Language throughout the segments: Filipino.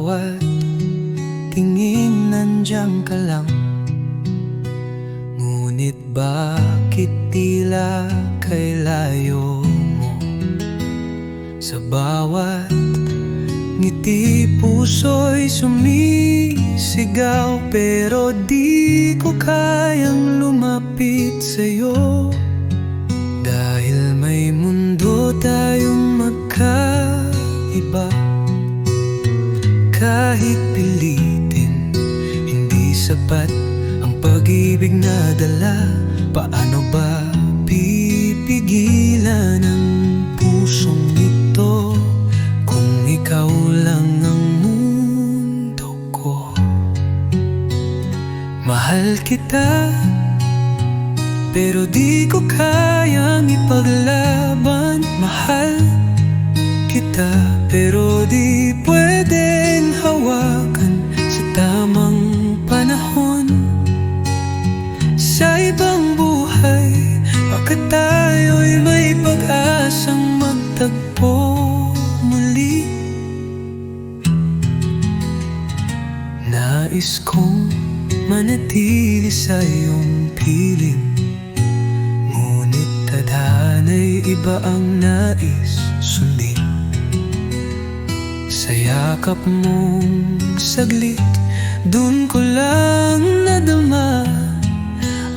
bawat tingin nandiyan ka lang. Ngunit bakit tila kay layo mo? Sa bawat ngiti puso'y sumisigaw Pero di ko kayang lumapit sa'yo kahit pilitin. Hindi sapat ang pag-ibig na dala. Paano ba pipigilan ang pusong ito Kung ikaw lang ang mundo ko? Mahal kita Pero di ko kayang ipaglaban. Mahal kita Pero di pwedeng Nais kong manatili sa iyong piling. Ngunit tadhana'y iba ang nais sundin. Sa yakap mong saglit Dun ko lang nadama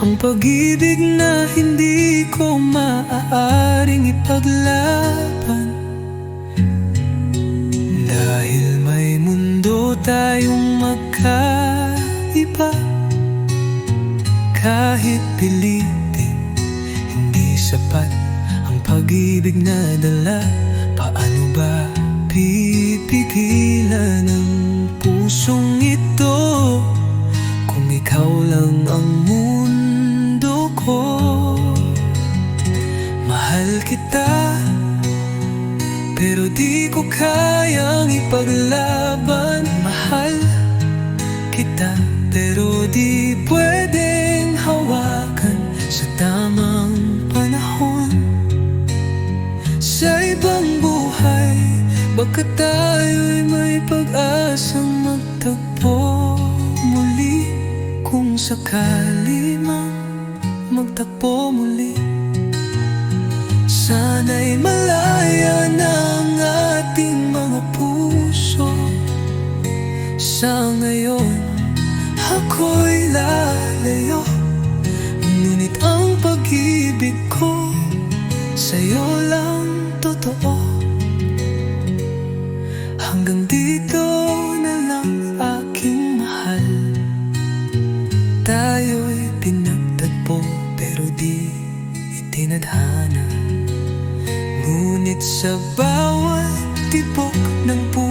Ang pag-ibig na hindi ko maaaring ipaglaban Kahit pilitin Hindi sapat ang pag-ibig na dala. Paano ba pipigilan ang pusong ito? Kung ikaw lang ang mundo ko Mahal kita. Pero di ko kayang ipaglaban. Mahal kita Pero di pwedeng ibang buhay? Baka tayo'y may pag-asang magtagpo muli Kung sakali mang magtagpo muli. Sana'y malaya ng ating mga puso. Sa ngayon, ako'y lalayo. Ngunit ang pag-ibig ko Sa'yo itinadhana Ngunit sa bawat tibok ng puso